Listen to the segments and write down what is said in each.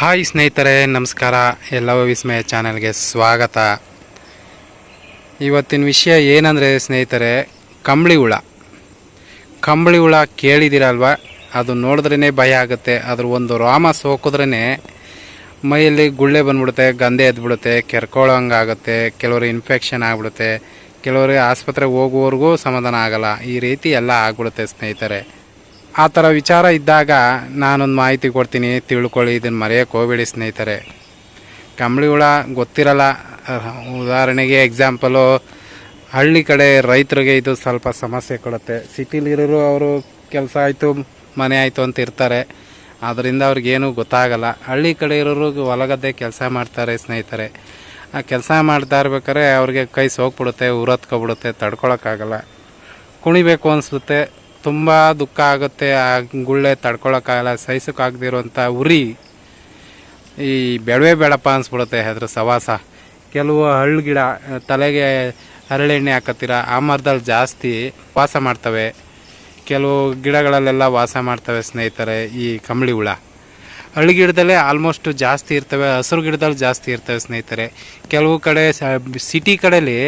Hi ಸ್ನೇಹಿತರೆ, ನಮಸ್ಕಾರ. ಎಲ್ಲವ ವಿಸ್ಮಯ ಚಾನಲ್ಗೆ ಸ್ವಾಗತ. ಇವತ್ತಿನ ವಿಷಯ ಏನಂದರೆ ಸ್ನೇಹಿತರೆ, ಕಂಬಳಿ ಹುಳ. ಕಂಬಳಿ ಹುಳ ಕೇಳಿದಿರಲ್ವ? ಅದು ನೋಡಿದ್ರೇ ಭಯ ಆಗುತ್ತೆ. ಅದ್ರ ಒಂದು ರಾಮ ಸೋಕಿದ್ರೇ ಮೈಯಲ್ಲಿ ಗುಳ್ಳೆ ಬಂದ್ಬಿಡುತ್ತೆ, ಗಂಧೆ ಎದ್ಬಿಡುತ್ತೆ ಕೆರ್ಕೊಳ್ಳೋಂಗಾಗುತ್ತೆ ಕೆಲವರು ಇನ್ಫೆಕ್ಷನ್ ಆಗ್ಬಿಡುತ್ತೆ, ಕೆಲವರಿಗೆ ಆಸ್ಪತ್ರೆಗೆ ಹೋಗುವವರೆಗೂ ಸಮಾಧಾನ ಆಗಲ್ಲ. ಈ ರೀತಿ ಎಲ್ಲ ಆಗ್ಬಿಡುತ್ತೆ ಸ್ನೇಹಿತರೆ. ಆ ಥರ ವಿಚಾರ ಇದ್ದಾಗ ನಾನೊಂದು ಮಾಹಿತಿ ಕೊಡ್ತೀನಿ, ತಿಳ್ಕೊಳ್ಳಿ, ಇದನ್ನು ಮರೆಯೋಕೆ ಹೋಗ್ಬೇಡಿ ಸ್ನೇಹಿತರೆ. ಕಂಬಳಿ ಹುಳ ಗೊತ್ತಿರಲ್ಲ. ಉದಾಹರಣೆಗೆ ಎಕ್ಸಾಂಪಲು ಹಳ್ಳಿ ಕಡೆ ರೈತರಿಗೆ ಇದು ಸ್ವಲ್ಪ ಸಮಸ್ಯೆ ಕೊಡುತ್ತೆ. ಸಿಟಿಲಿರೋರು ಅವರು ಕೆಲಸ ಆಯಿತು, ಮನೆ ಆಯಿತು ಅಂತ ಇರ್ತಾರೆ. ಅದರಿಂದ ಅವ್ರಿಗೇನು ಗೊತ್ತಾಗಲ್ಲ. ಹಳ್ಳಿ ಕಡೆ ಇರೋರು ಹೊಲಗದ್ದೆ ಕೆಲಸ ಮಾಡ್ತಾರೆ ಸ್ನೇಹಿತರೆ. ಆ ಕೆಲಸ ಮಾಡ್ತಾ ಇರ್ಬೇಕಾದ್ರೆ ಅವ್ರಿಗೆ ಕೈ ಸೋಗ್ಬಿಡುತ್ತೆ, ಉರತ್ಕೊಬಿಡುತ್ತೆ, ತಡ್ಕೊಳಕ್ಕಾಗಲ್ಲ. ಕುಣಿಬೇಕು ಅನಿಸುತ್ತೆ. ತುಂಬ ದುಃಖ ಆಗುತ್ತೆ. ಆ ಗುಳ್ಳೆ ತಡ್ಕೊಳಕ್ಕಾಗಲ್ಲ ಸಹಿಸೋಕ್ಕಾಗದಿರುವಂಥ ಉರಿ ಈ ಬೇಡವೇ ಬೇಡಪ್ಪ ಅನಿಸ್ಬಿಡುತ್ತೆ ಅದ್ರ ಸವಾಸ. ಕೆಲವು ಹಳ್ಳು ಗಿಡ, ತಲೆಗೆ ಹರಳೆಣ್ಣೆ ಹಾಕತ್ತೀರ, ಆ ಮರದಲ್ಲಿ ಜಾಸ್ತಿ ವಾಸ ಮಾಡ್ತವೆ. ಕೆಲವು ಗಿಡಗಳಲ್ಲೆಲ್ಲ ವಾಸ ಮಾಡ್ತವೆ ಸ್ನೇಹಿತರೆ, ಈ ಕಂಬಳಿ ಹುಳ. ಹಳ್ಳಿ ಗಿಡದಲ್ಲೇ ಆಲ್ಮೋಸ್ಟ್ ಜಾಸ್ತಿ ಇರ್ತವೆ, ಹಸಿರು ಗಿಡದಲ್ಲಿ ಜಾಸ್ತಿ ಇರ್ತವೆ ಸ್ನೇಹಿತರೆ. ಕೆಲವು ಕಡೆ ಸಿಟಿ ಕಡೆಯಲ್ಲಿ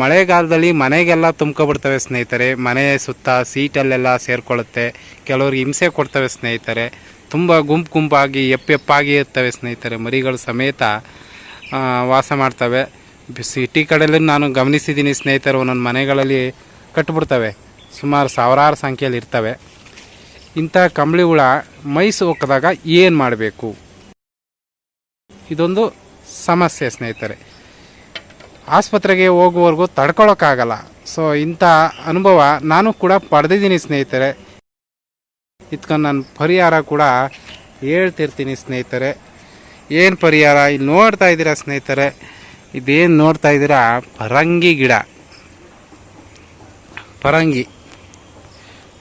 ಮಳೆಗಾಲದಲ್ಲಿ ಮನೆಗೆಲ್ಲ ತುಂಬ್ಕೊಬಿಡ್ತವೆ ಸ್ನೇಹಿತರೆ. ಮನೆ ಸುತ್ತ ಸೀಟಲ್ಲೆಲ್ಲ ಸೇರಿಕೊಳ್ಳುತ್ತೆ. ಕೆಲವ್ರಿಗೆ ಹಿಂಸೆ ಕೊಡ್ತವೆ ಸ್ನೇಹಿತರೆ. ತುಂಬ ಗುಂಪು ಗುಂಪಾಗಿ, ಎಪ್ಪೆಪ್ಪಾಗಿ ಇರ್ತವೆ ಸ್ನೇಹಿತರೆ. ಮರಿಗಳು ಸಮೇತ ವಾಸ ಮಾಡ್ತವೆ. ಸಿಟಿ ಕಡೆಯಲ್ಲಿ ನಾನು ಗಮನಿಸಿದ್ದೀನಿ ಸ್ನೇಹಿತರು, ಒಂದೊಂದು ಮನೆಗಳಲ್ಲಿ ಕಟ್ಬಿಡ್ತವೆ. ಸುಮಾರು ಸಾವಿರಾರು ಸಂಖ್ಯೆಯಲ್ಲಿ ಇರ್ತವೆ. ಇಂಥ ಕಂಬಳಿ ಹುಳ ಮೈಸು ಹೋಗದಾಗ ಏನು ಮಾಡಬೇಕು? ಇದೊಂದು ಸಮಸ್ಯೆ ಸ್ನೇಹಿತರೆ. ಆಸ್ಪತ್ರೆಗೆ ಹೋಗುವವರೆಗೂ ತಡ್ಕೊಳ್ಳೋಕ್ಕಾಗಲ್ಲ ಸೊ ಇಂಥ ಅನುಭವ ನಾನು ಕೂಡ ಪಡೆದಿದ್ದೀನಿ ಸ್ನೇಹಿತರೆ. ಇದ್ಕೊಂಡು ನಾನು ಪರಿಹಾರ ಕೂಡ ಹೇಳ್ತಿರ್ತೀನಿ ಸ್ನೇಹಿತರೆ. ಏನು ಪರಿಹಾರ? ಇಲ್ಲಿ ನೋಡ್ತಾ ಇದ್ದೀರಾ ಸ್ನೇಹಿತರೆ? ಇದೇನು ನೋಡ್ತಾ ಇದ್ದೀರಾ? ಪರಂಗಿ ಗಿಡ. ಪರಂಗಿ.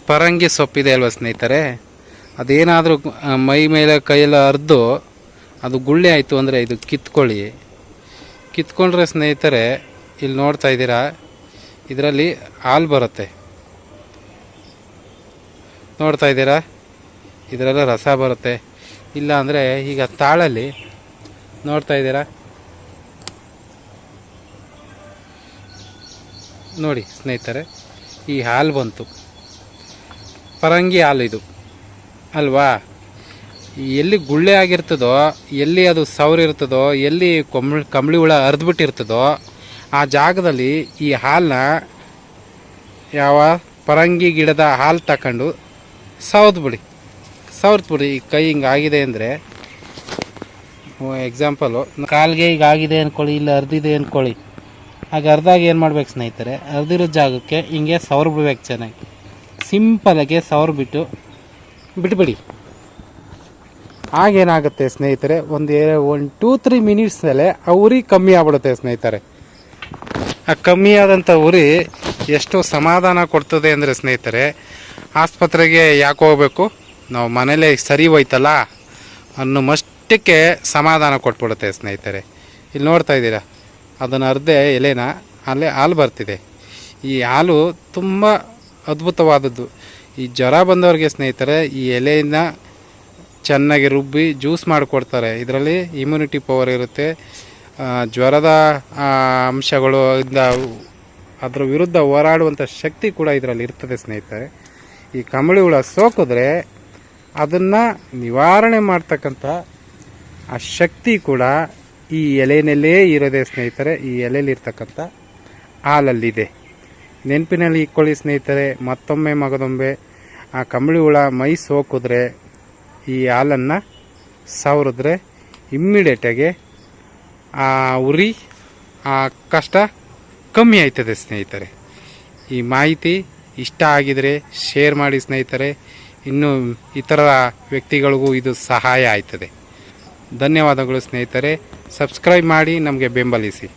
ಪರಂಗಿ ಸೊಪ್ಪಿದೆ ಅಲ್ವಾ ಸ್ನೇಹಿತರೆ? ಅದೇನಾದರೂ ಮೈ ಮೇಲೆ ಕೈಯಲ್ಲಿ ಹರಿದು ಅದು ಗುಳ್ಳೆ ಆಯಿತು ಅಂದರೆ ಇದು ಕಿತ್ಕೊಳ್ಳಿ. ಕಿತ್ಕೊಂಡ್ರೆ ಸ್ನೇಹಿತರೆ, ಇಲ್ಲಿ ನೋಡ್ತಾ ಇದ್ದೀರಾ? ಇದರಲ್ಲಿ ಹಾಲು ಬರುತ್ತೆ. ನೋಡ್ತಾ ಇದ್ದೀರಾ? ಇದರೆಲ್ಲ ರಸ ಬರುತ್ತೆ. ಇಲ್ಲ ಅಂದರೆ ಈಗ ತಾಳಲ್ಲಿ, ನೋಡ್ತಾ ಇದ್ದೀರಾ? ನೋಡಿ ಸ್ನೇಹಿತರೆ, ಈ ಹಾಲು ಬಂತು. ಪರಂಗಿ ಹಾಲು ಇದು. ಅಲ್ವಾ? ಎಲ್ಲಿ ಗುಳ್ಳೆ ಆಗಿರ್ತದೋ, ಎಲ್ಲಿ ಅದು ಸವರಿರ್ತದೋ ಎಲ್ಲಿ ಕೊಂಬಳಿ ಕಂಬಳಿ ಹುಳ ಹರಿದ್ಬಿಟ್ಟಿರ್ತದೋ, ಆ ಜಾಗದಲ್ಲಿ ಈ ಹಾಲನ್ನ ಯಾವ ಪರಂಗಿ ಗಿಡದ ಹಾಲು ತಗೊಂಡು ಸವದ್ಬಿಡಿ ಸವರ್ತ್ಬಿಡಿ ಈ ಕೈ ಹಿಂಗೆ ಆಗಿದೆ ಅಂದರೆ ಎಕ್ಸಾಂಪಲು ಕಾಲಿಗೆ ಈಗ ಆಗಿದೆ ಅಂದ್ಕೊಳ್ಳಿ ಇಲ್ಲ ಅರ್ದಿದೆ ಅಂದ್ಕೊಳ್ಳಿ ಆಗ ಅರ್ದಾಗ ಏನು ಮಾಡ್ಬೇಕು ಸ್ನೇಹಿತರೆ? ಅರ್ದಿರೋ ಜಾಗಕ್ಕೆ ಹಿಂಗೆ ಸವರ್ ಬಿಡ್ಬೇಕು ಚೆನ್ನಾಗಿ. ಸಿಂಪಲಾಗೆ ಸವರ್ ಬಿಟ್ಟು ಬಿಟ್ಬಿಡಿ. ಆಗೇನಾಗುತ್ತೆ ಸ್ನೇಹಿತರೆ? ಒಂದು ಒಂದು ಟೂ ತ್ರೀ ಮಿನಿಟ್ಸ್ನಲ್ಲೇ ಆ ಉರಿ ಕಮ್ಮಿ ಆಗ್ಬಿಡುತ್ತೆ ಸ್ನೇಹಿತರೆ. ಆ ಕಮ್ಮಿ ಆದಂಥ ಉರಿ ಎಷ್ಟು ಸಮಾಧಾನ ಕೊಡ್ತದೆ ಅಂದರೆ ಸ್ನೇಹಿತರೆ, ಆಸ್ಪತ್ರೆಗೆ ಯಾಕೆ ಹೋಗ್ಬೇಕು? ನಾವು ಮನೇಲೇ ಸರಿ ಹೋಯ್ತಲ್ಲ? ಅನ್ನೋ ಮಷ್ಟಕ್ಕೆ ಸಮಾಧಾನ ಕೊಟ್ಬಿಡುತ್ತೆ ಸ್ನೇಹಿತರೆ. ಇಲ್ಲಿ ನೋಡ್ತಾ ಇದ್ದೀರಾ? ಅದನ್ನು ಅರ್ಧೆ ಎಲೆನ ಅಲ್ಲೇ ಹಾಲು ಬರ್ತಿದೆ. ಈ ಹಾಲು ತುಂಬ ಅದ್ಭುತವಾದದ್ದು. ಈ ಜ್ವರ ಬಂದವ್ರಿಗೆ ಸ್ನೇಹಿತರೆ, ಈ ಎಲೆಯಿಂದ ಚೆನ್ನಾಗಿ ರುಬ್ಬಿ ಜ್ಯೂಸ್ ಮಾಡಿಕೊಡ್ತಾರೆ. ಇದರಲ್ಲಿ ಇಮ್ಯುನಿಟಿ ಪವರ್ ಇರುತ್ತೆ. ಜ್ವರದ ಅಂಶಗಳು ಇಂದ ಅದರ ವಿರುದ್ಧ ಹೋರಾಡುವಂಥ ಶಕ್ತಿ ಕೂಡ ಇದರಲ್ಲಿ ಇರ್ತದೆ ಸ್ನೇಹಿತರೆ. ಈ ಕಂಬಳಿ ಹುಳ ಸೋಕಿದ್ರೆ ಅದನ್ನು ನಿವಾರಣೆ ಮಾಡ್ತಕ್ಕಂಥ ಆ ಶಕ್ತಿ ಕೂಡ ಈ ಎಲೆಯಲ್ಲೇ ಇರೋದೆ ಸ್ನೇಹಿತರೆ. ಈ ಎಲೆಯಲ್ಲಿರ್ತಕ್ಕಂಥ ಹಾಲಲ್ಲಿದೆ. ನೆನಪಿನಲ್ಲಿ ಇಕ್ಕೊಳ್ಳಿ ಸ್ನೇಹಿತರೆ, ಮತ್ತೊಮ್ಮೆ ಮಗದೊಮ್ಮೆ ಆ ಕಂಬಳಿ ಹುಳ ಮೈ ಸೋಕಿದ್ರೆ ಈ ಹಾಲನ್ನು ಸವರಿದ್ರೆ ಇಮ್ಮಿಡಿಯೇಟಾಗಿ ಆ ಉರಿ, ಆ ಕಷ್ಟ ಕಮ್ಮಿ ಆಯ್ತದೆ ಸ್ನೇಹಿತರೆ. ಈ ಮಾಹಿತಿ ಇಷ್ಟ ಆಗಿದರೆ ಶೇರ್ ಮಾಡಿ ಸ್ನೇಹಿತರೆ. ಇನ್ನು ಇತರ ವ್ಯಕ್ತಿಗಳಿಗೂ ಇದು ಸಹಾಯ ಆಯ್ತದೆ. ಧನ್ಯವಾದಗಳು ಸ್ನೇಹಿತರೆ. ಸಬ್ಸ್ಕ್ರೈಬ್ ಮಾಡಿ ನಮಗೆ ಬೆಂಬಲಿಸಿ.